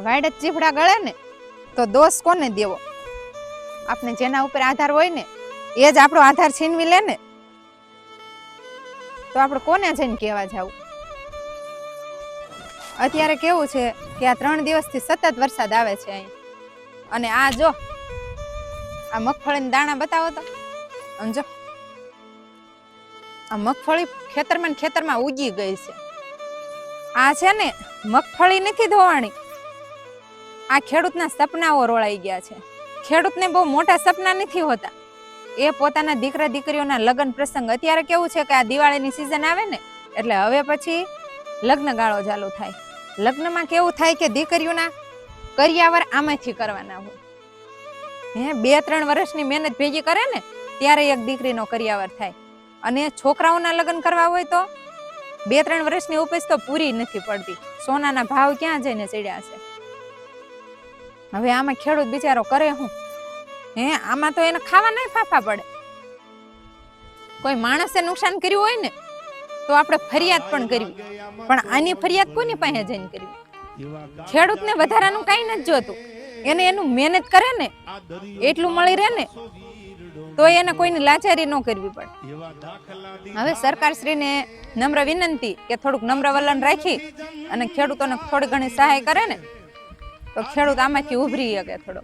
વાયડે જ ચીફડા ગળે ને, તો દોષ કોને દેવો? આપણે જેના ઉપર આધાર હોય ને, એ જ આપણો આધાર છીનવી લે ને. તો આપણે કોને જઈને કહેવા જાવું? અત્યારે કેવું છે કે આ ત્રણ દિવસથી સતત વરસાદ આવે છે અહીં. અને આ જો, આ મગફળીના દાણા બતાવો તો. સમજો આ મગફળી ખેતરમાં ખેતરમાં ઉગી ગઈ છે. આ છે ને મગફળી નથી ધોવાણી આ ખેડૂતના સપનાઓ રોળાઈ ગયા છે. ખેડૂતને બહુ મોટા સપના નથી હોતા. એ પોતાના દીકરા દીકરીઓના લગ્ન પ્રસંગ અત્યારે કેવું છે કે આ દિવાળીની સિઝન આવે ને, એટલે હવે પછી લગ્ન ગાળો ચાલુ થાય. લગ્નમાં કેવું થાય કે દીકરીઓના કરિયાવર આમાંથી કરવાના હોય. હે બે ત્રણ વર્ષની મહેનત ભેગી કરે ને, ત્યારે એક દીકરીનો કરિયાવર થાય. અને છોકરાઓના લગ્ન કરવા હોય તો બે ત્રણ વર્ષની ઉપજ તો પૂરી નથી પડતી. સોનાના ભાવ ક્યાં જઈને ચડ્યા છે? હવે આમાં ખેડૂત બિચારો કરે હું હે આમાં તો એને ખાવા નહીં ફાફા પડે. કોઈ માણસે નુકસાન કર્યું હોય ને તો આપણે ફરિયાદ પણ કરવી. પણ આની ફરિયાદ કોની પાસે જઈને કરવી? ખેડૂતને વધારાનું કાંઈ નથી જોતું. એને એનું મહેનત કરે ને એટલું મળી રહે ને તો એને કોઈની લાચારી ન કરવી પડે. હવે સરકારશ્રીને નમ્ર વિનંતી કે થોડુંક નમ્ર વલણ રાખી અને ખેડૂતોને થોડી ઘણી સહાય કરે ને તો ખેડૂત આમાંથી ઉભરી શકે થોડો